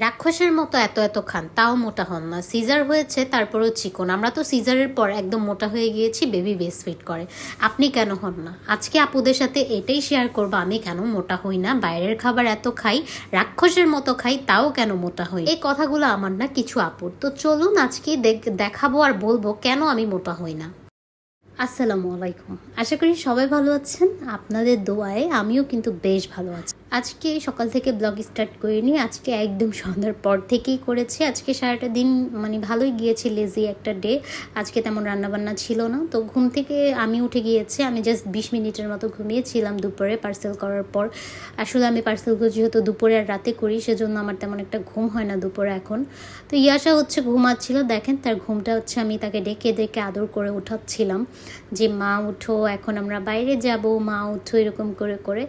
রাক্ষসের মতো এত এত খান, তাও মোটা হন না। সিজার হয়েছে, তারপরেও চিকন। আমরা তো সিজারের পর একদম মোটা হয়ে গিয়েছি, বেবি বেস্ট ফিট করে। আপনি কেন হন না? আজকে আপুদের সাথে এটাই শেয়ার করব, আমি কেন মোটা হই না? বাইরের খাবার এত খাই, রাক্ষসের মতো খাই, তাও কেন মোটা হই? এই কথাগুলো আমার না কিছু আপুর। তো চলুন আজকে দেখ- দেখাবো আর বলব কেন আমি মোটা হই না। আসসালামু আলাইকুম। আশা করি সবাই ভালো আছেন। আপনাদের দোয়ায় আমিও কিন্তু বেশ ভালো আছি। আজকে সকাল থেকে ব্লগ স্টার্ট করিনি, আজকে একদম সন্ধ্যার পর থেকেই করেছি। আজকে সারাটা দিন মানে ভালোই গিয়েছি লেজি একটা ডে আজকে তেমন রান্নাবান্না ছিল না, তো ঘুম থেকে আমি উঠে গিয়েছি, আমি জাস্ট বিশ মিনিটের মতো ঘুমিয়েছিলাম দুপুরে পার্সেল করার পর। আসলে আমি পার্সেলগুলো যেহেতু দুপুরে আর রাতে করি, সেজন্য আমার তেমন একটা ঘুম হয় না দুপুরে এখন। তো ইয়াশা হচ্ছে ঘুমাচ্ছিল, দেখেন তার ঘুমটা হচ্ছে আমি তাকে ডেকে ডেকে আদর করে উঠাচ্ছিলাম যে, মা, উঠো, এখন আমরা বাইরে যাব। মা, উঠো, এরকম করে করে।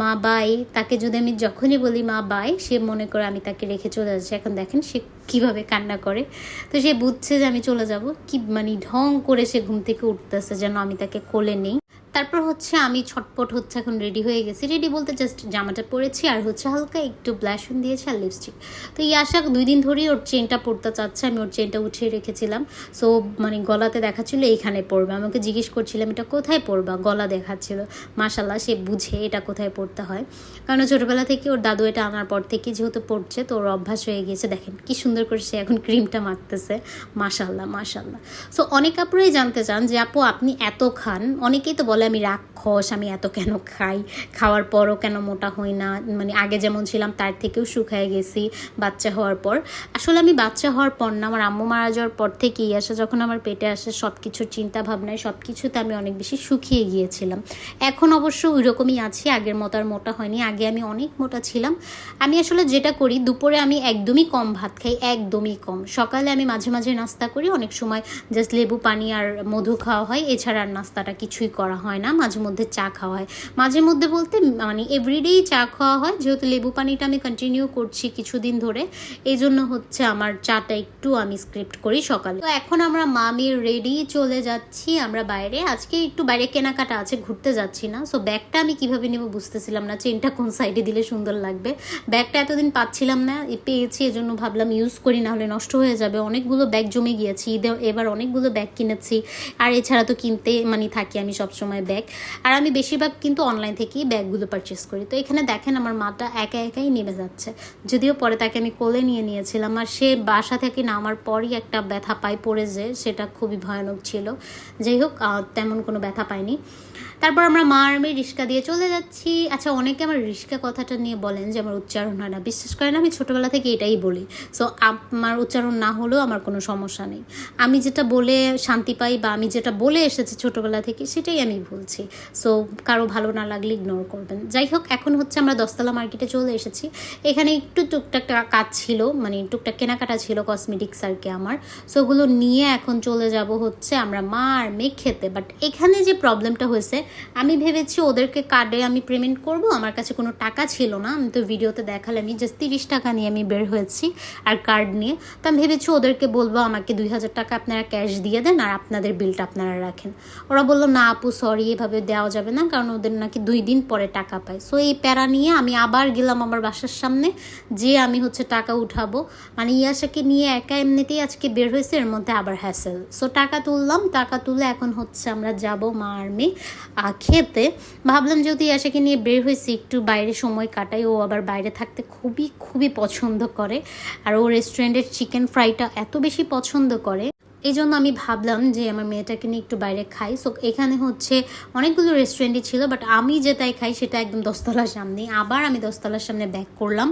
মা বাই তাকে যদি আমি যখনই বলি, মা বাই সে মনে করে আমি তাকে রেখে চলে যাচ্ছি। এখন দেখেন সে কীভাবে কান্না করে। তো সে বুঝছে যে আমি চলে যাব। কি মানে ঢং করে সে ঘুম থেকে উঠতেছে যেন আমি তাকে কোলে নেই। তারপর হচ্ছে আমি ছটপট হচ্ছে এখন রেডি হয়ে গেছি। রেডি বলতে জাস্ট জামাটা পরেছি আর হচ্ছে হালকা একটু ব্লাশন দিয়েছি আর লিপস্টিক তো এই আশা দুই দিন ধরেই ওর চেনটা পরতে চাচ্ছে, আমি ওর চেনটা উঠিয়ে রেখেছিলাম। সো মানে গলাতে দেখাচ্ছিল, এইখানে পরবে। আমাকে জিজ্ঞেস করছিলাম, এটা কোথায় পরবা? গলা দেখাচ্ছিল। মাশাল্লাহ সে বুঝে এটা কোথায় পড়তে হয়। কারণ ছোটোবেলা থেকে ওর দাদু এটা আনার পর থেকে যেহেতু পড়ছে তো ওর অভ্যাস হয়ে গিয়েছে। দেখেন কি সুন্দর করে সে এখন ক্রিমটা মাখতেছে। মাশাল্লাহ মাশাল্লাহ সো অনেক আপুরাই জানতে চান যে, আপু, আপনি এত খান। অনেকেই তো বলে আমি রাক্ষস, আমি এত কেন খাই? খাওয়ার পরও কেন মোটা হই না? মানে আগে যেমন ছিলাম, তার থেকেও শুকায় গেছি বাচ্চা হওয়ার পর। আসলে আমি বাচ্চা হওয়ার পর না, আমার আম্মু মারা যাওয়ার পর থেকেই আসে, যখন আমার পেটে আসে সব কিছুর চিন্তা ভাবনায় সব কিছুতে আমি অনেক বেশি শুকিয়ে গিয়েছিলাম। এখন অবশ্য ওই রকমই আছি, আগের মতো আর মোটা হয়নি, আগে আমি অনেক মোটা ছিলাম। আমি আসলে যেটা করি, দুপুরে আমি একদমই কম ভাত খাই, একদমই কম। সকালে আমি মাঝে মাঝে নাস্তা করি, অনেক সময় জাস্ট লেবু পানি আর মধু খাওয়া হয়, এছাড়া আর নাস্তাটা কিছুই করা হয় না, মাঝে মধ্যে চা খাওয়া হয়। মাঝে মধ্যে বলতে মানে এভরিডেই চা খাওয়া হয়, যেহেতু লেবু পানিটা আমি কন্টিনিউ করছি কিছুদিন ধরে, এই জন্য হচ্ছে আমার চাটা একটু আমি স্ক্রিপ্ট করি সকালে। তো এখন আমরা মামি রেডি চলে যাচ্ছি, আমরা বাইরে। আজকে একটু বাইরে কেনাকাটা আছে, ঘুরতে যাচ্ছি না। সো ব্যাগটা আমি কীভাবে নেব বুঝতেছিলাম না চেনটা কোন সাইডে দিলে সুন্দর লাগবে। ব্যাগটা এতদিন পাচ্ছিলাম না পেয়েছি, এজন্য ভাবলাম ইউজ করি না হলে নষ্ট হয়ে যাবে। অনেকগুলো ব্যাগ জমে গিয়েছি এবার অনেকগুলো ব্যাগ কিনেছি। আর এছাড়া তো কিনতে মানে থাকি আমি সবসময় ব্যাগ। আর আমি বেশিরভাগ কিন্তু অনলাইন থেকেই ব্যাগগুলো পারচেস করি। তো এখানে দেখেন আমার মাটা একা একাই নেমে যাচ্ছে। যদিও পরে তাকে আমি কোলে নিয়ে নিয়েছিলাম। আর সে বাসা থেকে নামার পরই একটা ব্যথা পায়, পড়ে যে সেটা খুবই ভয়ানক ছিল। যাই হোক তেমন কোনো ব্যথা পাইনি তারপর আমরা মা আর আমি রিক্সা দিয়ে চলে যাচ্ছি। আচ্ছা অনেকে আমার রিক্সা কথাটা নিয়ে বলেন যে, আমার উচ্চারণ হয় না। বিশ্বাস করেন, আমি ছোটোবেলা থেকে এটাই বলি। সো আমার উচ্চারণ না হলেও আমার কোনো সমস্যা নেই। আমি যেটা বলে শান্তি পাই বা আমি যেটা বলে এসেছি ছোটোবেলা থেকে, সেটাই আমি বলছি সো কারও ভালো না লাগলে ইগনোর করবেন। যাই হোক, এখন হচ্ছে আমরা দশতলা মার্কেটে চলে এসেছি। এখানে একটু টুকটাক কাজ ছিল মানে টুকটাক কেনাকাটা ছিল কসমেটিক্স আর কি আমার। সো ওগুলো নিয়ে এখন চলে যাব হচ্ছে আমরা মা আর মেয়ে খেতে। বাট এখানে যে প্রবলেমটা হয়েছে আমি ভেবেছি ওদেরকে কার্ডে আমি পেমেন্ট করব, আমার কাছে কোনো টাকা ছিল না। আমি তো ভিডিওতে দেখালে আমি জাস্ট তিরিশ টাকা নিয়ে আমি বের হয়েছি আর কার্ড নিয়ে। তো আমি ভেবেছি ওদেরকে বলব, আমাকে দুই হাজার টাকা আপনারা ক্যাশ দিয়ে দেন আর আপনাদের বিলটা আপনারা রাখেন। ওরা বলল, না আপু সরি এভাবে দেওয়া যাবে না, কারণ ওদের নাকি দুই দিন পরে টাকা পায়। সো এই প্যারা নিয়ে আমি আবার গেলাম আমার বাসার সামনে, যে আমি হচ্ছে টাকা উঠাবো। মানে ইয়াশাকে নিয়ে একা এমনিতেই আজকে বের হয়েছে, এর মধ্যে আবার হ্যাসেল সো টাকা তুললাম, টাকা তুলে এখন হচ্ছে আমরা যাব মা আর মেয়ে। খেতে। ভাবলাম যদি আশাকে নিয়ে বের হয়েছি, একটু বাইরে সময় কাটাই। ও আবার বাইরে থাকতে খুবই খুবই পছন্দ করে। আর ও রেস্টুরেন্টের চিকেন ফ্রাইটা এত বেশি পছন্দ করে। এই জন্য আমি ভাবলাম যে আমার মেয়েটাকে নিয়ে একটু বাইরে খাই। সো এখানে হচ্ছে অনেকগুলো রেস্টুরেন্টই ছিল বাট আমি যেটাই খাই সেটা একদম দশতলার সামনে। আবার আমি দশতলার সামনে ব্যাক করলাম।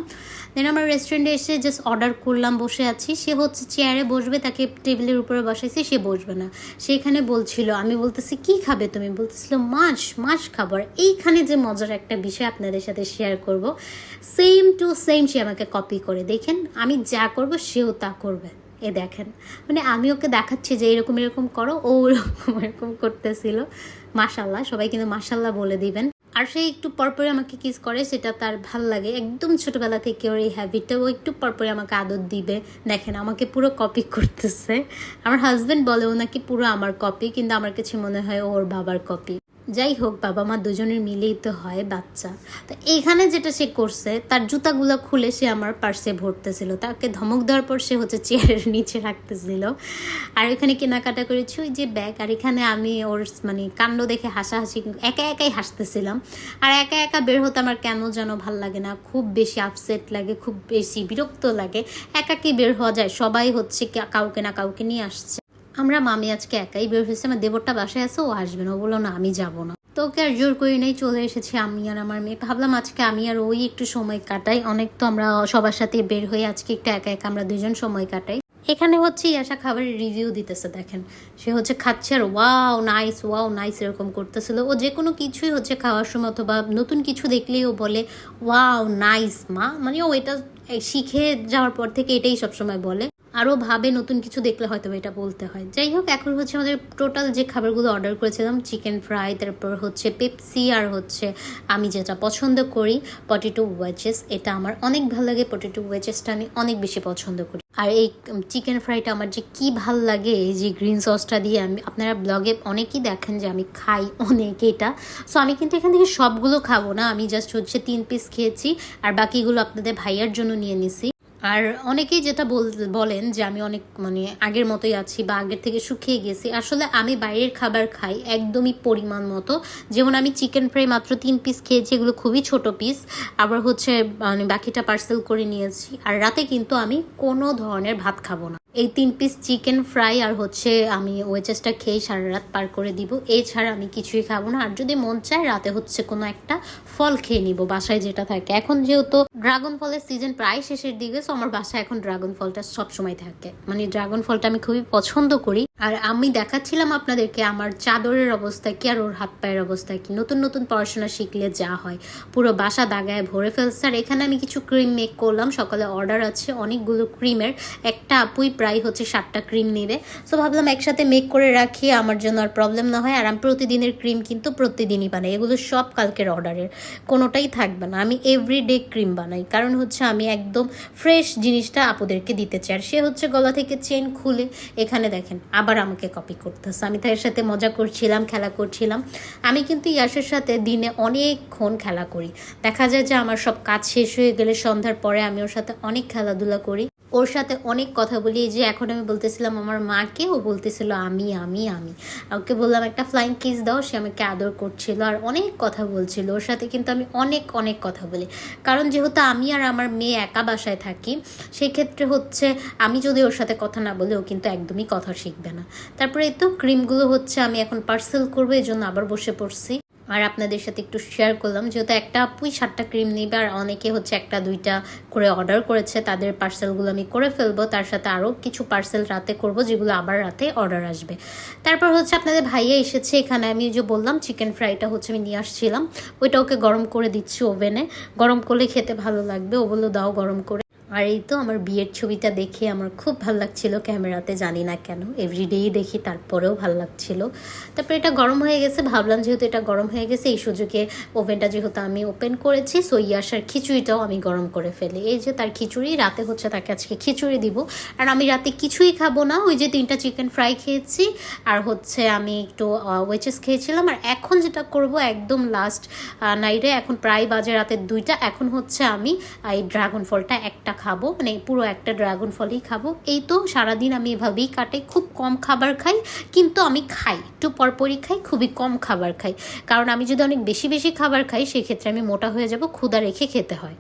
দেন আমার রেস্টুরেন্টে এসে জাস্ট অর্ডার করলাম, বসে আছি। সে হচ্ছে চেয়ারে বসবে, তাকে টেবিলের উপরে বসাইছি, সে বসবে না। সেখানে বলছিল, আমি বলতেছি, কি খাবে তুমি? বলতেছিল, মাছ মাছ খাবার এইখানে যে মজার একটা বিষয় আপনাদের সাথে শেয়ার করব সেম টু সেম সে আমাকে কপি করে। দেখেন, আমি যা করব, সেও তা করবে। এ দেখেন। মানে আমি ওকে দেখাচ্ছি যে এরকম এরকম করো, ও ওরকম, এরকম করতেছিল। মাশাল্লাহ সবাই কিন্তু মাশাল্লাহ বলে দিবেন। আর সে একটু পরপরে আমাকে কিস করে, সেটা তার ভালো লাগে। একদম ছোটবেলা থেকে ওর এই হ্যাবিটটা ও একটু পরপরে আমাকে আদর দিবে। দেখেন, আমাকে পুরো কপি করতেছে। আমার হাজব্যান্ড বলে, ও নাকি পুরো আমার কপি কিন্তু আমার কাছে মনে হয় ওর বাবার কপি যাই হোক, বাবা মা দুজনের মিলেই তো হয় বাচ্চা। তো এইখানে যেটা সে করছে, তার জুতাগুলো খুলে সে আমার পার্সে ভরতেছিল। তাকে ধমক দেওয়ার পর সে হচ্ছে চেয়ারের নিচে রাখতেছিল। আর এখানে কেনাকাটা করেছি ওই যে ব্যাগ, আর এখানে আমি ওর মানে কাণ্ড দেখে হাসাহাসি একা একাই হাসতেছিলাম। আর একা একা বের হতে আমার কেন যেন ভালো লাগে না, খুব বেশি আপসেট লাগে, খুব বেশি বিরক্ত লাগে। একাকি বের হওয়া যায়, সবাই হচ্ছে কাউকে না কাউকে নিয়ে আসছে। আমরা মামি আজকে একাই বের হয়েছে, আমার দেবরটা বাসায় আছে, ও আসবে না, ও বলল, না, আমি যাব না। তো ওকে আর জোর করি নাই, চলে এসেছি আমি আর আমার মেয়ে। ভাবলাম আজকে আমি আর ওই একটু সময় কাটাই। অনেক তো আমরা সবার সাথে বের হয়ে আজকে একটু একা একা আমরা দুজন সময় কাটাই। এখানে হচ্ছে ইয়াসা খাবারের রিভিউ দিতেছে, দেখেন। সে হচ্ছে খাচ্ছে আর ওয়াও নাইস ওয়াও নাইস এরকম করতেছিল। ও যে কোনো কিছুই হচ্ছে খাওয়ার সময় অথবা নতুন কিছু দেখলেই ও বলে ওয়াও নাইস মা। মানে ও এটা শিখে যাওয়ার পর থেকে এটাই সবসময় বলে। আরও ভাবে নতুন কিছু দেখলে হয়তো এটা বলতে হয়। যাই হোক, এখন হচ্ছে আমাদের টোটাল যে খাবারগুলো অর্ডার করেছিলাম চিকেন ফ্রাই তারপর হচ্ছে পেপসি আর হচ্ছে আমি যেটা পছন্দ করি পটেটো ওয়েচেস এটা আমার অনেক ভালো লাগে। পটেটো ওয়েচেসটা আমি অনেক বেশি পছন্দ করি। আর এই চিকেন ফ্রাইটা আমার যে কি ভালো লাগে, এই যে গ্রিন সসটা দিয়ে আমি, আপনারা ব্লগে অনেকেই দেখেন যে আমি খাই অনেক এটা। সো আমি কিন্তু এখান থেকে সবগুলো খাব না, আমি জাস্ট হচ্ছে তিন পিস খেয়েছি, আর বাকিগুলো আপনাদের ভাইয়ার জন্য নিয়ে নিছি। আর অনেকেই যেটা বল- বলেন যে আমি অনেক মানে আগের মতোই আছি বা আগের থেকে শুকিয়ে গেছি, আসলে আমি বাইরের খাবার খাই একদমই পরিমাণ মতো। যেমন আমি চিকেন ফ্রাই মাত্র তিন পিস খেয়েছি, এগুলো খুবই ছোট পিস আবার হচ্ছে মানে বাকিটা পার্সেল করে নিয়েছি। আর রাতে কিন্তু আমি কোনো ধরনের ভাত খাব না। এই তিন পিস চিকেন ফ্রাই আর হচ্ছে আমি ওয়েচেসটা খেয়ে সারা রাত পার করে দিব। এছাড়া আমি কিছুই খাব না। আর যদি মন চায়, রাতে হচ্ছে কোনো একটা ফল খেয়ে নিব বাসায় যেটা থাকে। এখন যেহেতু ড্রাগন ফলের সিজন প্রায় শেষের দিকে সো আমার বাসায় এখন ড্রাগন ফলটা সবসময় থাকে। মানে ড্রাগন ফলটা আমি খুবই পছন্দ করি। আর আমি দেখাচ্ছিলাম আপনাদেরকে আমার চাদরের অবস্থা কি আর ওর হাত পায়ের অবস্থা কি? নতুন নতুন পড়াশোনা শিখলে যা হয়। পুরো বাসা দাগায় ভরে ফেলছে। আর এখানে আমি কিছু ক্রিম মেক করলাম। সকালে অর্ডার আছে অনেকগুলো ক্রিমের। একটা আপুই প্রায় হচ্ছে সাতটা ক্রিম নেবে। সো ভাবলাম একসাথে মেক করে রাখি। আমার জন্য আর প্রবলেম না হয়। আর আমি প্রতিদিনের ক্রিম কিন্তু প্রতিদিনই বানাই। এগুলো সব কালকের অর্ডারের। কোনোটাই থাকবে না। আমি এভরিডে ক্রিম বানাই। কারণ হচ্ছে আমি একদম ফ্রেশ জিনিসটা আপুদেরকে দিতে চাই। আর সে হচ্ছে গলা থেকে চেন খুলে। এখানে দেখেন, আবার আমাকে কপি করতেছে। আমি তার সাথে মজা করছিলাম, খেলা করছিলাম। আমি কিন্তু ইয়াসের সাথে দিনে অনেকক্ষণ খেলা করি। দেখা যায় যে আমার সব কাজ শেষ হয়ে গেলে সন্ধ্যার পরে আমি ওর সাথে অনেক খেলাধুলা করি। ওর সাথে অনেক কথা বলি যে এখন আমি বলতেছিলাম আমার মাকে, ও বলতেছিল, আমি আমি আমি। ওকে বললাম, একটা ফ্লাইং কিস দাও। সে আমাকে আদর করছিল আর অনেক কথা বলছিল। ওর সাথে কিন্তু আমি অনেক অনেক কথা বলি। কারণ যেহেতু আমি আর আমার মেয়ে একা বাসায় থাকি সেই ক্ষেত্রে হচ্ছে আমি যদি ওর সাথে কথা না বলি, ও কিন্তু একদমই কথা শিখবে না। তারপরে এই তো ক্রিমগুলো হচ্ছে আমি এখন পার্সেল করব, এই জন্য আবার বসে পড়ছি। আর আপনাদের সাথে একটু শেয়ার করলাম, যেহেতু একটা আপুই সাতটা ক্রিম নেবে আর অনেকে হচ্ছে একটা, দুইটা করে অর্ডার করেছে, তাদের পার্সেলগুলো আমি করে ফেলব, তার সাথে আরও কিছু পার্সেল রাতে করব, যেগুলো আবার রাতে অর্ডার আসবে। তারপর হচ্ছে আপনাদের ভাইয়া এসেছে এখানে, আমি যে বললাম চিকেন ফ্রাইটা হচ্ছে আমি নিয়ে আসছিলাম, ওইটা ওকে গরম করে দিচ্ছি ওভেনে গরম করলে খেতে ভালো লাগবে ও বলল দাও গরম করে। আর এই তো আমার বিয়ের ছবিটা দেখে আমার খুব ভালো লাগছিল, ক্যামেরাতে জানি না কেন। এভরিডেই দেখি, তারপরেও ভালো লাগছিল। তারপরে এটা গরম হয়ে গেছে, ভাবলাম যেহেতু এটা গরম হয়ে গেছে, এই সুযোগে ওভেনটা যেহেতু আমি ওপেন করেছি সো ইয়াসার খিচুড়িটাও আমি গরম করে ফেলি। এই যে তার খিচুড়ি, রাতে হচ্ছে তাকে আজকে খিচুড়ি দিব। আর আমি রাতে কিছুই খাব না, ওই যে তিনটা চিকেন ফ্রাই খেয়েছি, আর হচ্ছে আমি একটু ওয়েচেস খেয়েছিলাম। আর এখন যেটা করব, একদম লাস্ট নাইটে এখন প্রায় বাজে রাতের দুইটা, এখন হচ্ছে আমি এই ড্রাগন ফলটা একটা খাব মানে পুরো একটা ড্রাগন ফলই খাব। এই তো সারাদিন আমি এভাবেই কাটে, খুব কম খাবার খাই, কিন্তু আমি খাই, একটু পরপরই খাই, খুবই কম খাবার খাই। কারণ আমি যদি অনেক বেশি বেশি খাবার খাই, সেক্ষেত্রে আমি মোটা হয়ে যাব ক্ষুদা রেখে খেতে হয়।